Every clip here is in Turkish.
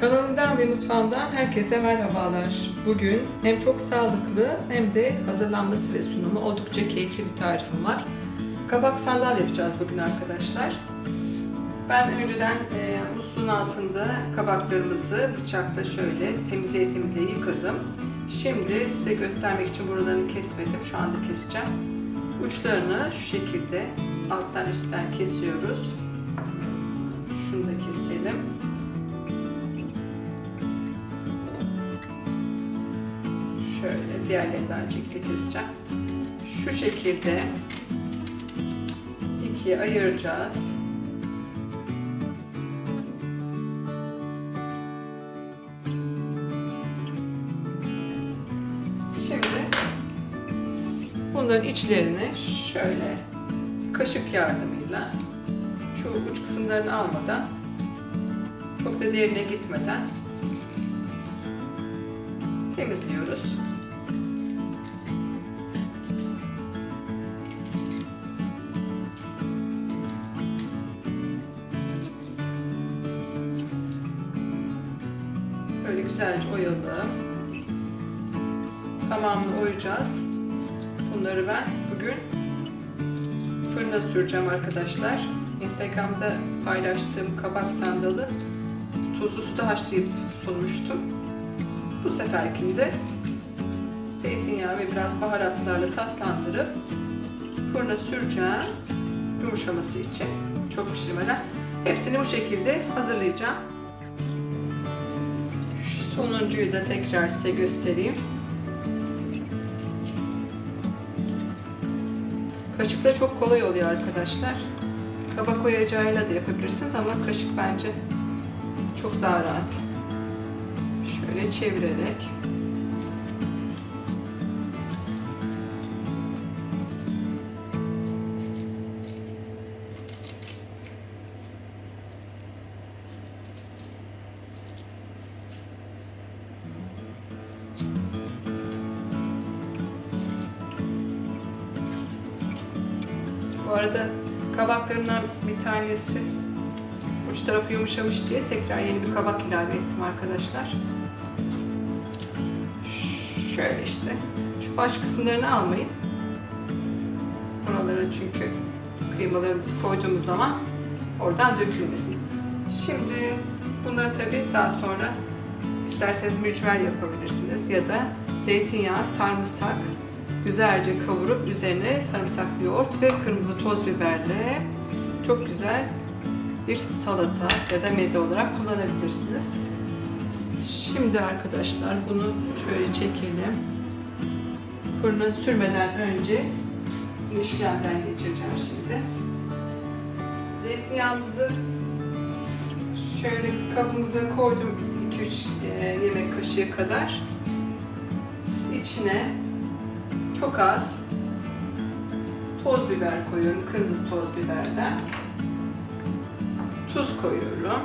Kanalımdan ve mutfağımdan herkese merhabalar. Bugün hem çok sağlıklı hem de hazırlanması ve sunumu oldukça keyifli bir tarifim var. Kabak sandal yapacağız bugün arkadaşlar. Ben önceden e, musluğun altında kabaklarımızı bıçakla şöyle temizleye temizleye yıkadım. Şimdi size göstermek için buralarını kesmedim. Şu anda keseceğim. Uçlarını şu şekilde alttan üstten kesiyoruz. Şunu da keselim. Şöyle diğerlerinden şekilde keseceğim. Şu şekilde ikiye ayıracağız. Şimdi bunların içlerini şöyle kaşık yardımıyla şu uç kısımlarını almadan çok da derine gitmeden temizliyoruz. Güzelce oyalım. Tamamını oyacağız. Bunları ben bugün fırına süreceğim arkadaşlar. Instagram'da paylaştığım kabak sandalı tuzlu suda haşlayıp sunmuştum. Bu seferkinde zeytinyağı ve biraz baharatlarla tatlandırıp fırına süreceğim yumuşaması için çok pişirmeden. Hepsini bu şekilde hazırlayacağım. Sonuncuyu da tekrar size göstereyim. Kaşıkla çok kolay oluyor arkadaşlar. Kabak oyacağıyla da yapabilirsiniz ama kaşık bence çok daha rahat. Şöyle çevirerek arada kabaklarımdan bir tanesi uç tarafı yumuşamış diye tekrar yeni bir kabak ilave ettim arkadaşlar. Şöyle işte. Şu baş kısımlarını almayın. Buralara çünkü kıymalarımızı koyduğumuz zaman oradan dökülmesin. Şimdi bunları tabii daha sonra isterseniz mücver yapabilirsiniz ya da zeytinyağı, sarımsak, güzelce kavurup üzerine sarımsaklı yoğurt ve kırmızı toz biberle çok güzel bir salata ya da meze olarak kullanabilirsiniz. Şimdi arkadaşlar bunu şöyle çekelim. Fırına sürmeden önce işlemden geçireceğim şimdi. Zeytinyağımızı şöyle kabımıza koydum 2-3 yemek kaşığı kadar. İçine çok az toz biber koyuyorum. Kırmızı toz biberden. Tuz koyuyorum.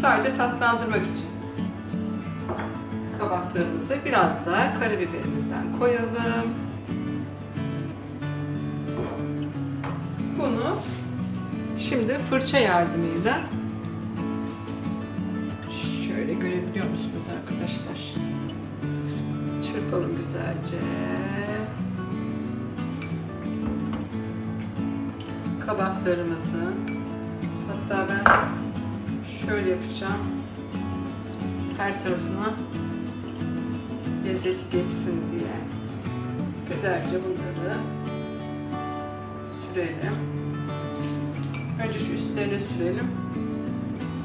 Sadece tatlandırmak için. Kabaklarımızı biraz da karabiberimizden koyalım. Bunu şimdi fırça yardımıyla şöyle görebiliyor musunuz arkadaşlar? Çırpalım güzelce. Kabaklarımızı hatta ben şöyle yapacağım. Her tarafına lezzeti geçsin diye güzelce bunları sürelim. Önce şu üstlerine sürelim.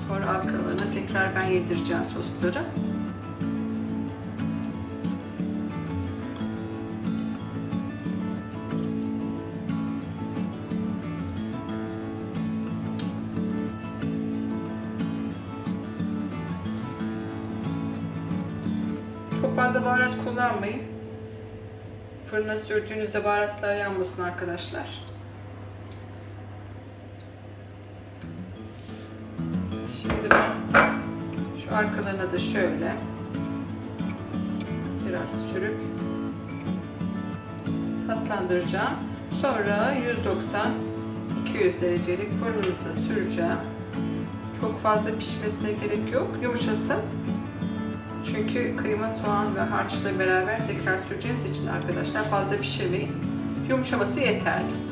Sonra arkalarına tekrar ben yedireceğim sosları. Baharat kullanmayın. Fırına sürdüğünüzde baharatlar yanmasın arkadaşlar. Şimdi ben şu arkalarına da şöyle biraz sürüp tatlandıracağım. Sonra 190 200 derecelik fırınımıza süreceğim. Çok fazla pişmesine gerek yok. Yumuşasın. Çünkü kıyma, soğan ve harçla beraber tekrar süreceğimiz için arkadaşlar fazla pişirmeyin. Yumuşaması yeterli.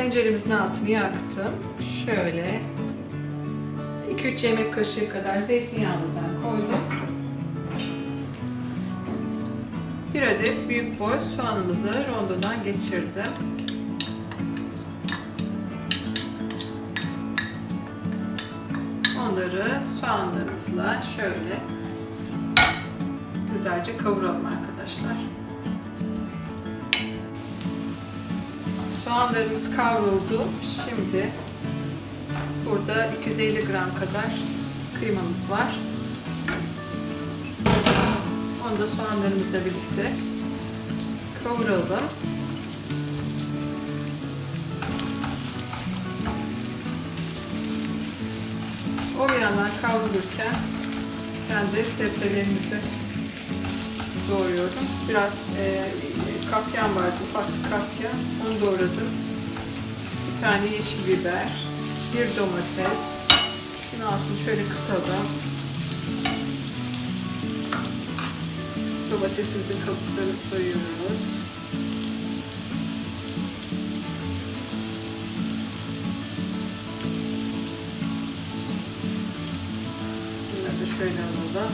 Tenceremizin altını yaktım. Şöyle 2-3 yemek kaşığı kadar zeytinyağımızdan koydum. Bir adet büyük boy soğanımızı rondodan geçirdim. Onları soğanlarımızla şöyle güzelce kavuralım arkadaşlar. Soğanlarımız kavruldu. Şimdi burada 250 gram kadar kıymamız var. Onu da soğanlarımızla birlikte kavuralım. O yandan kavrulurken ben de sebzelerimizi doğruyorum. Biraz e, kapyan vardı, ufak bir kapya. Onu doğradım. Bir tane yeşil biber, bir domates. Şunun altını şöyle kısalım. Domatesimizin kabuklarını soyuyoruz. Bunları da şöyle alalım.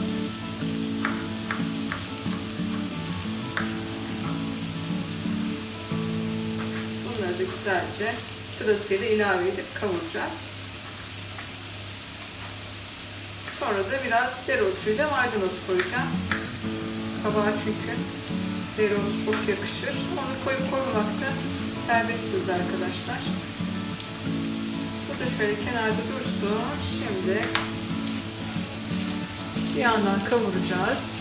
Güzelce sırasıyla ilave edip kavuracağız. Sonra da biraz dereotuyla maydanoz koyacağım. Kabağa çünkü dereotu çok yakışır. Onu koyup koymamakta serbestsiniz arkadaşlar. Bu da şöyle kenarda dursun. Şimdi bir yandan kavuracağız.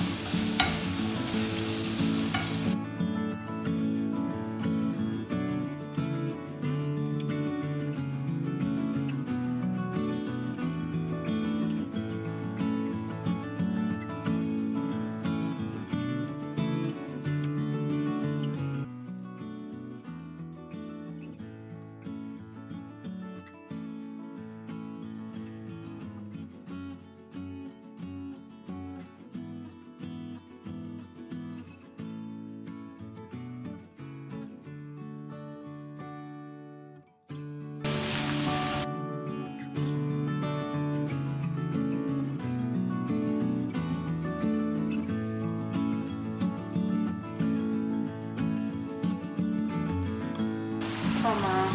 Tamam.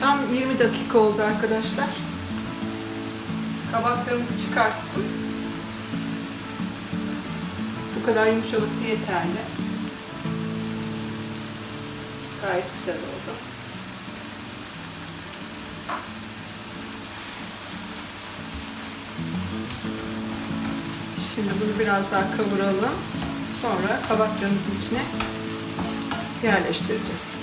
Tam 20 dakika oldu arkadaşlar. Kabaklarımızı çıkarttım. Bu kadar yumuşaması yeterli. Gayet güzel oldu. Şimdi bunu biraz daha kavuralım. Sonra kabaklarımızın içine yerleştireceğiz.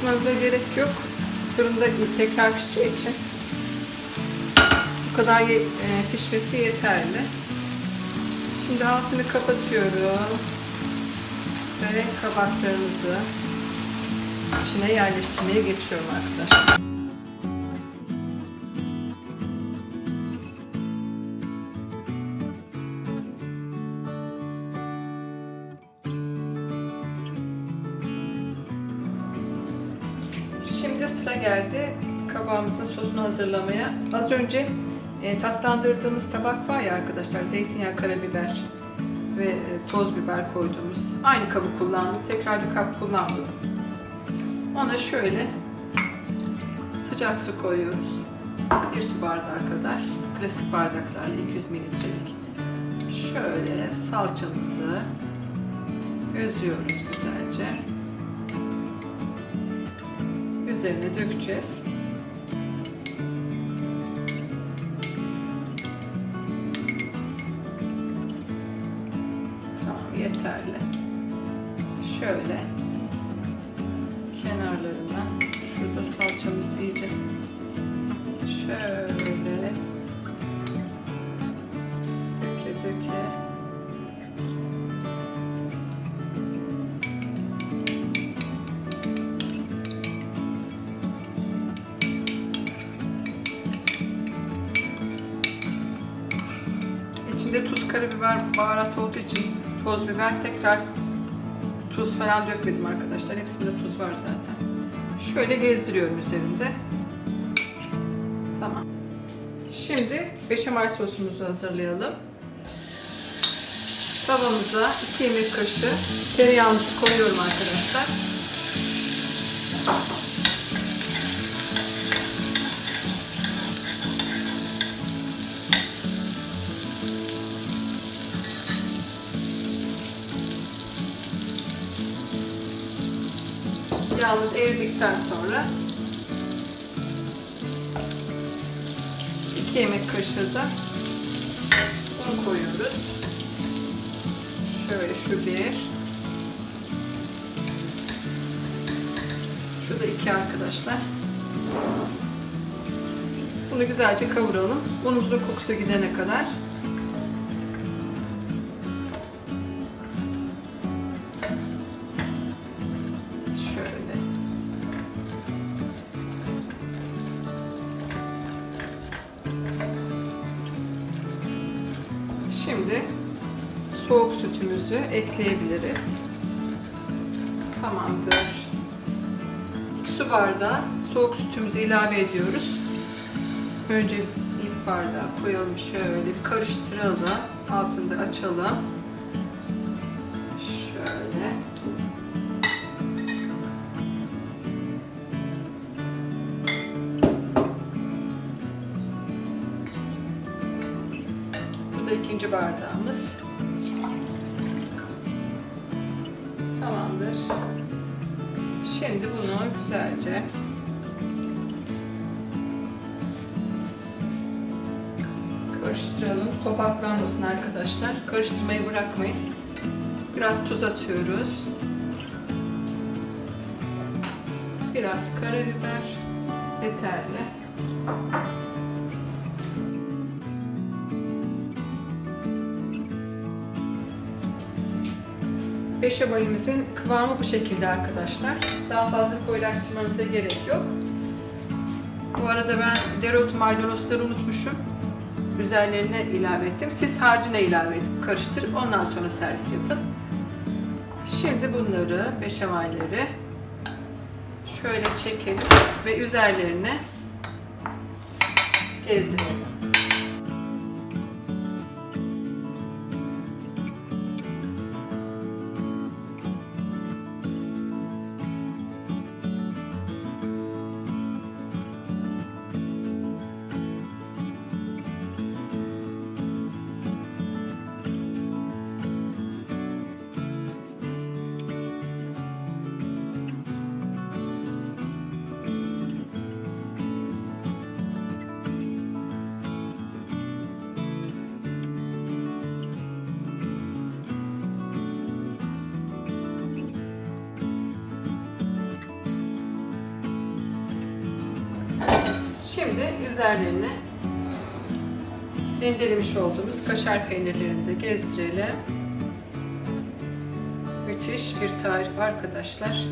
Kurutmanıza gerek yok. Fırında tekrar pişeceği için bu kadar e, pişmesi yeterli. Şimdi altını kapatıyorum ve kabaklarımızı içine yerleştirmeye geçiyorum arkadaşlar. Kabağımızın sosunu hazırlamaya. Az önce e, tatlandırdığımız tabak var ya arkadaşlar zeytinyağı, karabiber ve e, toz biber koyduğumuz. Aynı kabı kullandım. Tekrar bir kap kullanmadım. Ona şöyle sıcak su koyuyoruz. Bir su bardağı kadar. Klasik bardaklarla 200 mililitrelik. Şöyle salçamızı özüyoruz güzelce. Üzerine dökeceğiz. Şöyle. Kenarlarından şurada salçamız iyice. Şöyle. Döke döke. İçinde tuz, karabiber, baharat olduğu için toz biber tekrar tuz falan dökmedim arkadaşlar. Hepsinde tuz var zaten. Şöyle gezdiriyorum üzerinde. Tamam. Şimdi beşamel sosumuzu hazırlayalım. Tavamıza 2 yemek kaşığı tereyağımızı koyuyorum arkadaşlar. Yağımız eridikten sonra 2 yemek kaşığı da un koyuyoruz. Şöyle şu bir. Şu da iki arkadaşlar. Bunu güzelce kavuralım. Unumuzun kokusu gidene kadar. Ekleyebiliriz. Tamamdır. 2 su bardağı soğuk sütümüzü ilave ediyoruz. Önce ilk bardağı koyalım şöyle bir karıştıralım. Altını da açalım. Şöyle. Bu da ikinci bardağımız. Karıştıralım. Topaklanmasın arkadaşlar. Karıştırmayı bırakmayın. Biraz tuz atıyoruz. Biraz karabiber yeterli. Beşamelimizin kıvamı bu şekilde arkadaşlar. Daha fazla koyulaştırmanıza gerek yok. Bu arada ben dereotu maydanozları unutmuşum. Üzerlerine ilave ettim. Siz harcına ilave edip karıştırıp ondan sonra servis yapın. Şimdi bunları, beşamelleri şöyle çekelim ve üzerlerine gezdirelim. Üzerlerine rendelemiş olduğumuz kaşar peynirlerini de gezdirelim. Müthiş bir tarif arkadaşlar.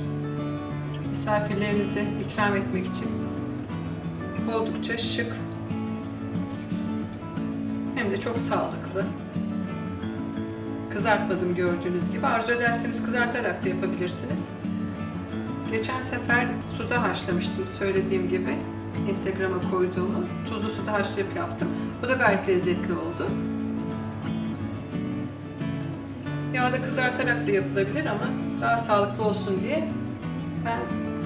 Misafirlerinize ikram etmek için oldukça şık hem de çok sağlıklı. Kızartmadım gördüğünüz gibi. Arzu ederseniz kızartarak da yapabilirsiniz. Geçen sefer suda haşlamıştım söylediğim gibi. Instagram'a koyduğumu tuzlu suda haşlayıp yaptım. Bu da gayet lezzetli oldu. Yağda kızartarak da yapılabilir ama daha sağlıklı olsun diye ben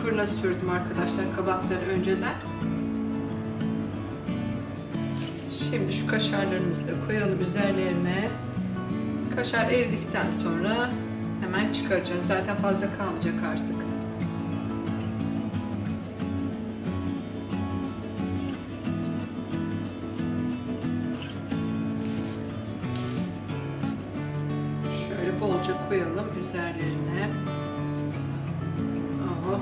fırına sürdüm arkadaşlar kabakları önceden. Şimdi şu kaşarlarımızı da koyalım üzerlerine. Kaşar eridikten sonra hemen çıkaracağız. Zaten fazla kalmayacak artık. Üzerlerine. Oh.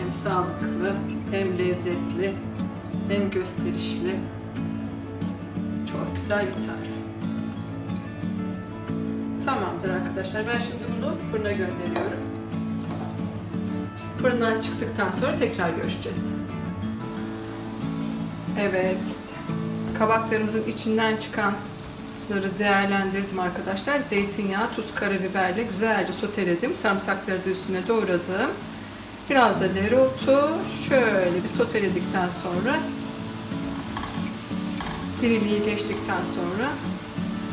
Hem sağlıklı, hem lezzetli, hem gösterişli. Çok güzel bir tarif. Tamamdır arkadaşlar. Ben şimdi bunu fırına gönderiyorum. Fırından çıktıktan sonra tekrar görüşeceğiz. Evet. Kabaklarımızın içinden çıkanları değerlendirdim arkadaşlar. Zeytinyağı, tuz, karabiberle güzelce soteledim. Sarımsakları da üstüne doğradım. Biraz da dereotu şöyle bir soteledikten sonra diriliği geçtikten sonra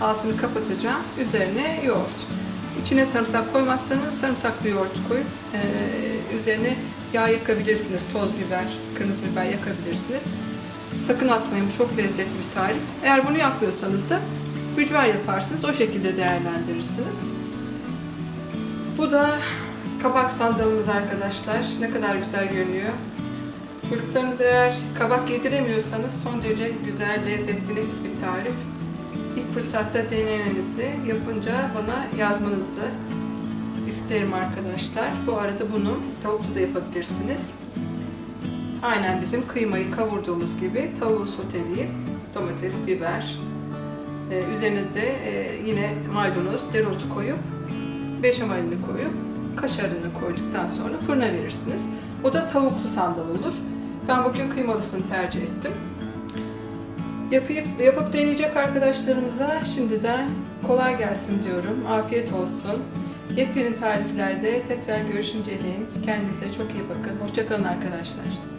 altını kapatacağım. Üzerine yoğurt. İçine sarımsak koymazsanız sarımsaklı yoğurt koyup e, üzerine yağ yakabilirsiniz. Toz biber, kırmızı biber yakabilirsiniz. Sakın atmayın. Bu çok lezzetli bir tarif. Eğer bunu yapmıyorsanız da mücver yaparsınız. O şekilde değerlendirirsiniz. Bu da kabak sandalımız arkadaşlar. Ne kadar güzel görünüyor. Çocuklarınıza eğer kabak yediremiyorsanız son derece güzel, lezzetli, nefis bir tarif. İlk fırsatta denemenizi, yapınca bana yazmanızı isterim arkadaşlar. Bu arada bunu tavuklu da yapabilirsiniz. Aynen bizim kıymayı kavurduğumuz gibi tavuğu soteleyip domates, biber, e, üzerine de e, yine maydanoz, dereotu koyup beşamelini koyup kaşarını koyduktan sonra fırına verirsiniz. O da tavuklu sandal olur. Ben bugün kıymalısını tercih ettim. Yapıp, yapıp deneyecek arkadaşlarımıza şimdiden kolay gelsin diyorum. Afiyet olsun. Yepyeni tariflerde tekrar görüşünceye değin. Kendinize çok iyi bakın. Hoşçakalın arkadaşlar.